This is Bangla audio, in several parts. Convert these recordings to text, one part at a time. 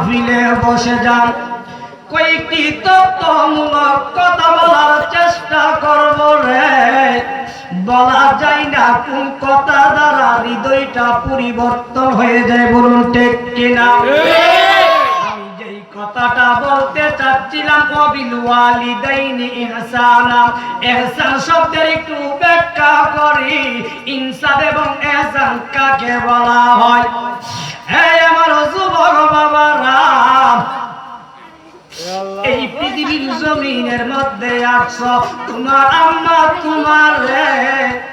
মাহফিলে বসে যান। কয়েকটি তত্ত্বমূলক কথা বলার চেষ্টা করব রে। বলা যায় না কোন কথা দ্বারা হৃদয়টা পরিবর্তন হয়ে যায়, বলুন ঠিক কিনা? কথাটা বলতে চাচ্ছিলাম, কবিল শব্দের একটু ব্যাখ্যা করি। ইনসান এবং কাকে বলা হয়? এই আমার যুবক বাবারা। এই পৃথিবীর জমিনের মধ্যে আসছো তোমার আম্মা তোমার রে।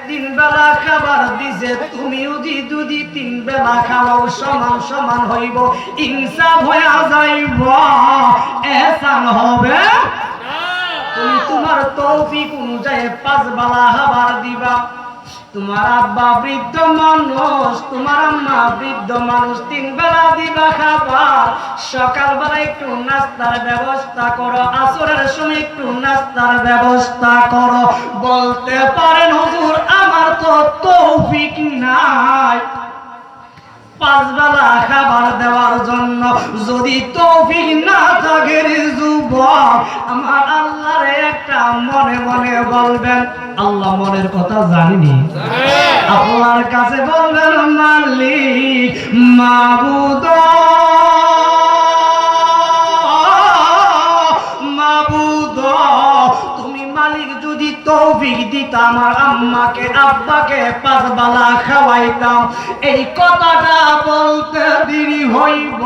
তিন বেলা খাবার দিছে। তুমি যদি যদি তিন বেলা খাওয়াও। সমান সমান হইব। ইনসাফ হয়ে যাইব। এহসান হবে। তুমি তোমার তৌফিক অনুযায়ী পাঁচ বেলা খাবার দিবা। তোমার আব্বা বৃদ্ধ মানুষ, তোমার আম্মা বৃদ্ধ মানুষ, তিন বেলা দিবা খাবার। সকালবেলা একটু নাস্তার ব্যবস্থা করো, আসরের সময় একটু নাস্তার ব্যবস্থা করো। বলতে পারেন হুজুর, আমার তো তৌফিক নাই। পাঁচ বেলা খাবার দেওয়ার জন্য যদি তৌফিক না থাকে যুবক, আমার আল্লাহরে একটা আল্লাহ মনের কথা জানিনি। আপনার কাছে বলবেন, মালিক মাবুদ। মাবুদ। তুমি মালিক যদি তৌফিক দিতা, আমার আম্মাকে, আব্বাকে পাঁচ বেলা খাওয়াইতাম। এই কথাটা বলতে দেরি হইব।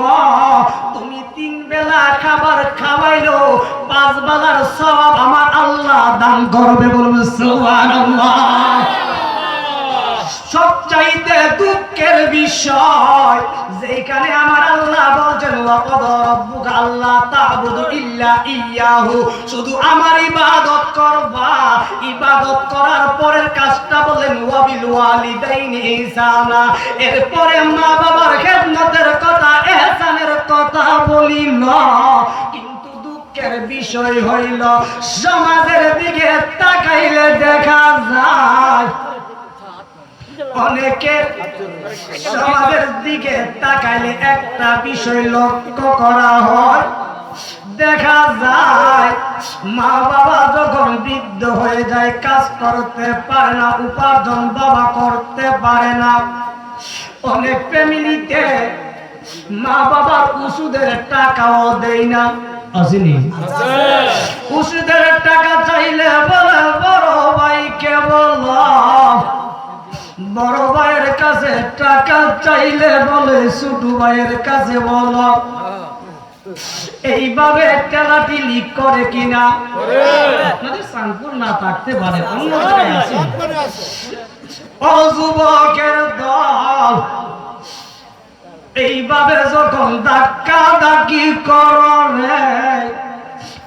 তুমি তিন বেলা খাবার খাওয়াইলো দান করবে বলবে দুঃখের বিষয়, যেখানে আমার আল্লাহ বলছেন আল্লাহ ইল্লা ইয়াহু। শুধু আমার ইবাদত করবা। ইবাদত করার পরের কাজটা বলেন, ওয়াবিল ওয়ালিদাইনি ইহসানা। এরপরে মা বাবার খেদমতের কথা ইহসানের কথা বলিল কিন্তু দুঃখের বিষয় হইল, সমাজের দিকে তাকাইলে দেখা যায় অনেকের সমাজের দিকে তাকাইলে একটা বিষয় লক্ষ্য করা হয়, দেখা যায় মা বাবা যখন বৃদ্ধ হয়ে যায়, কাজ করতে পারে না, উপার্জন বাবা করতে পারে না। অনেক ফ্যামিলিতে মা বাবার ওষুধের টাকাও দেয় না। আসেনি ওষুধের টাকা চাইলে বলে বড় ভাই ভাইকে বল বড় ভাইয়ের কাছে টাকা চাইলে বলে ছোট ভাইয়ের কাছে বল এইভাবে টেলাটিলি করে কিনা? আপনাদের সাংপুর না থাকতে পারে অন্য জায়গায় আছে। ও যুবকের দল এইভাবে যখন ধাক্কা ধাক্কি করে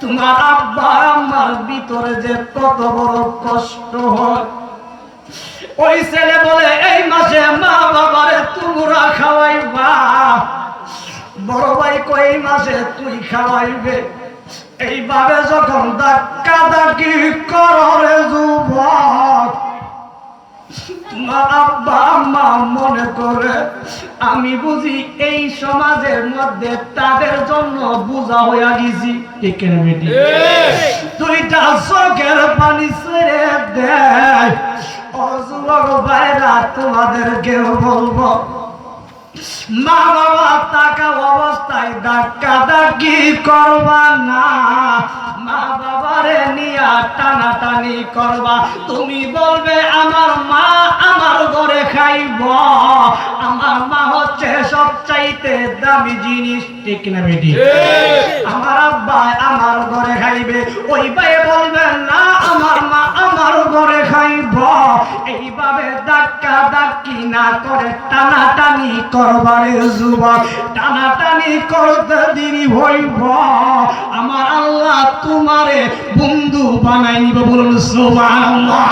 তোমার আব্বা আমার ভিতরে যে কত বড় কষ্ট হয়। ওই ছেলে বলে, এই মাসে মা বাবারে তোমরা খাওয়াইবা। বড় ভাই কই মাসে তুই খাওয়াইবে। এইভাবে যখন ধাক্কা ধাক্কি করে যুবক তোমার আব্বা মা মনে করে, আমি বুঝি এই সমাজের মধ্যে তাদের জন্য বোঝা হইয়া গেছি। ঠিক বেটি দুইটা চোখের পানি ছেড়ে দেয়। অযুবক ভাইরা তোমাদেরকেও বলব মা বাবা টাকা অবস্থায় ধাক্কা ধাক্কি করবা না। মা বাবারে নিয়া টানাটানি করবা। তুমি বলবে আমার মা আমার ঘরে খাইব। আমার মা হচ্ছে সবচাইতে দামি জিনিস। ঠিক না বেটি? আমার আব্বা আমার ঘরে খাইবে। ওই ভাই বলবে না আমার মা আমার ঘরে খাইব। এইভাবে ধাক্কা ধাক্কি না করে টানাটানি করবার যুবক। টানাটানি করতে দেরি হইব। আমার আল্লাহ তোমারে বন্ধু বানাই নিব বলুন, সুবহানাল্লাহ।